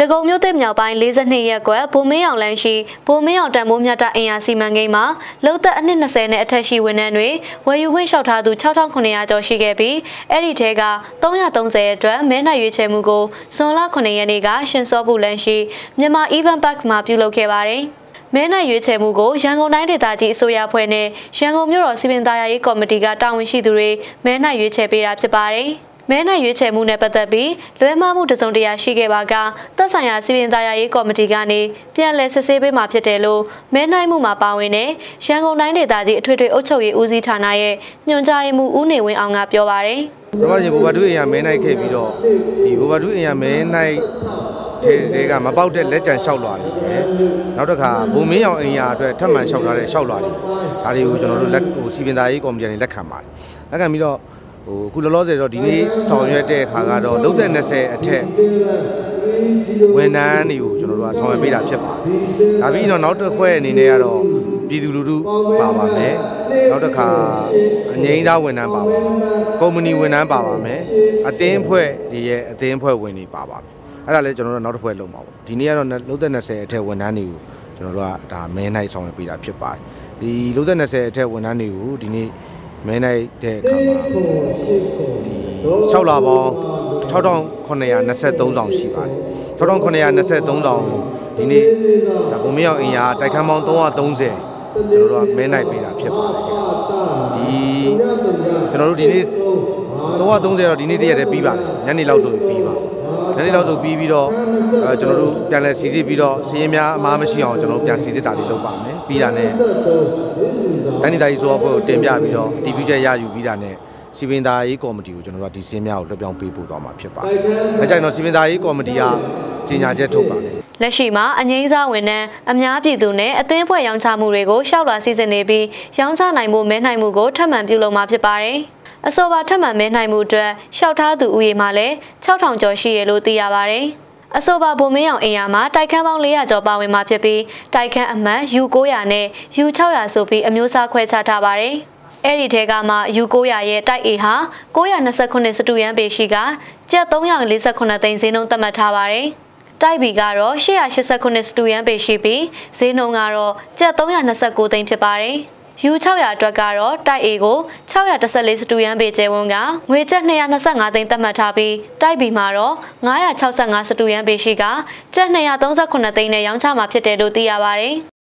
တကုံမြို့သစ်မြောက်ပိုင်း42ရက်ကွယ်ဘုံမင်းအောင်လန်းရှိဘုံမင်းအောင်တန်မိုးမြတ်တာအင်အားစီမံကိန်းမှာလုံသက်အနှစ်20နဲ့အထက်ရှိဝန်ထမ်းတွေဝယ်ယူခွင့်လျှောက်ထားသူ6900ကျော်ရှိခဲ့ပြီးအဲ့ဒီထဲက330အတွက်မဲနိုင်ရွေးချယ်မှုကိုဇွန်လ9ရက်နေ့ကရှင်စောပူလန်းရှိမြန်မာ Event Park မှာပြုလုပ်ခဲ့ပါတယ်။မဲနိုင်ရွေးချယ်မှုကိုရန်ကုန်တိုင်းဒေသကြီးအစိုးရဖွဲ့နဲ့ရန်ကုန်မြို့တော်စီမံသားရေးကော်မတီကတာဝန်ရှိသူတွေမဲနိုင်ရွေးချယ်ပေးတာဖြစ်ပါတယ်။ မဲနိုင်ရွေးချယ်မှုနဲ့ပတ်သက်ပြီးလွဲမှားမှုတစုံတရာရှိခဲ့ပါကသက်ဆိုင်ရာစီရင်သားရေးကော်မတီကနေပြန်လည်စစ်ဆေးပေးမှာဖြစ်တယ်လို့မဲနိုင်မှုမှာပါဝင်တဲ့ရန်ကုန်တိုင်းဒေသကြီးအထွေထွေအုပ်ချုပ်ရေးဦးစီးဌာနရဲ့ညွှန်ကြားရေးမှူးဦးနေဝင်းအောင်ကပြောပါရယ်ပထမရှင်ဘိုဘာတူအင်ရမဲနိုင်ခဲ့ပြီးတော့ဒီဘိုဘာတူအင်ရမဲနိုင်ထဲတဲကမပေါက်တဲ့လက်ကြံလျှောက်လွာတွေရယ်နောက်တစ်ခါဘုံမင်းရောင်အင်ရအတွက်ထပ်မံလျှောက်ထားတဲ့လျှောက်လွာတွေဒါတွေကိုကျွန်တော်တို့လက်ဟိုစီပင်သားရေးကော်မတီကနေလက်ခံပါတယ်လက်ခံပြီးတော့ ဟိုအခုလောလောဆယ်တော့ဒီနေ့ဆောင်ရွက်တဲ့အခါကတော့လုံးသက်20အထက်ဝန်ထမ်းတွေကိုကျွန်တော်တို့ကဆောင်ရွက်ပေးတာဖြစ်ပါတယ်။ဒါပြီးတော့နောက်တစ်ခွဲအနေနဲ့ကတော့ပြည်သူလူထုပါပါမယ်။နောက်တစ်ခါအငိမ့်သားဝန်ထမ်းပါပါမယ်။ကုမ္ပဏီဝန်ထမ်းပါပါမယ်။အသင်းဖွဲ့တွေရဲ့အသင်းဖွဲ့ဝင်တွေပါပါမယ်။အဲ့ဒါလည်းကျွန်တော်တို့နောက်တစ်ခွဲလုပ်မှာပေါ့။ဒီနေ့ကတော့လုံးသက်20အထက်ဝန်ထမ်းတွေကိုကျွန်တော်တို့ကဒါမဲနိုင်ဆောင်ရွက်ပေးတာဖြစ်ပါတယ်။ဒီလုံးသက်20အထက်ဝန်ထမ်းတွေကိုဒီနေ့ မဲနိုင်တဲ့အခါမှာဒီ6လပေါင်း6923ဆောင်ရှိပါတယ်6923ဆောင်ဒီနေ့ဒါဘုံမရောက်အင်အားတိုက်ခန်းပေါင်း330ကျွန်တော်တို့ကမဲနိုင်ပေးတာဖြစ်ပါတယ်ဒီကျွန်တော်တို့ဒီနေ့330တော့ဒီနေ့တရက်တည်းပြီးပါတယ်ညနေလောက်ဆိုပြီးပါည နေလောက်ဆိုပြီးပြီးတော့အဲကျွန်တော်တို့ပြန်လဲစီစစ်ပြီးတော့စီးရင်များအမားမရှိအောင်ကျွန်တော်တို့ပြန်စီစစ်တာလေးလုပ်ပါမယ်ပြီးတာနဲ့တိုင်းဒေသကြီးဆိုတော့ကိုတင်ပြပြီးတော့အတည်ပြုချက်ရယူပြီးတာနဲ့စီပင်သားရေးကော်မတီကိုကျွန်တော်တို့ဒီစင်းများကိုလွှဲပြောင်းပေးပို့သွားမှာဖြစ်ပါတယ်။အဲကြောင့်တော့စီပင်သားရေးကော်မတီကကြေညာချက်ထုတ်ပါတယ်။လက်ရှိမှာအငိမ့်စားဝန်ထမ်းအများပြည်သူနဲ့အသင်းဖွဲ့ရောင်းချမှုတွေကိုရှောက်လာစီစဉ်နေပြီးရောင်းချနိုင်မှုမဲနိုင်မှုကိုထပ်မံပြုလုပ်မှာဖြစ်ပါတယ်။ အဆိုပါထပ်မံမဲနိုင်မှုအတွက်ရှောက်ထားသူဦးရေမှလည်း6000ကျော်ရှိရလို့သိရပါတယ်။အဆိုပါဗိုလ်မင်းအောင်အင်အားမှာတိုက်ခန်းပေါင်း400ကျော်ပါဝင်မှာဖြစ်ပြီးတိုက်ခန်းအမှတ် U900 နဲ့ U600 ဆိုပြီးအမျိုးအစားခွဲခြားထားပါတယ်။အဲ့ဒီထဲကမှ U900 ရဲ့တိုက် A ဟာ929စတူယန်ပေရှိကကျပ်348သိန်းဈေးနှုန်းသတ်မှတ်ထားပါတယ်။တိုက်ဘီကတော့889စတူယန်ပေရှိပြီးဈေးနှုန်းကတော့ကျပ်329သိန်းဖြစ်ပါတယ်။ U600 အတွက်ကတော့တိုက် A ကို614စတူယန်ပေကျဲဝန်းကငွေကျပ်225သိန်းသတ်မှတ်ထားပြီးတိုက် B မှာတော့965စတူယန်ပေရှိကကျပ်238သိန်းနဲ့ရောင်းချမှာဖြစ်တယ်လို့သိရပါတယ်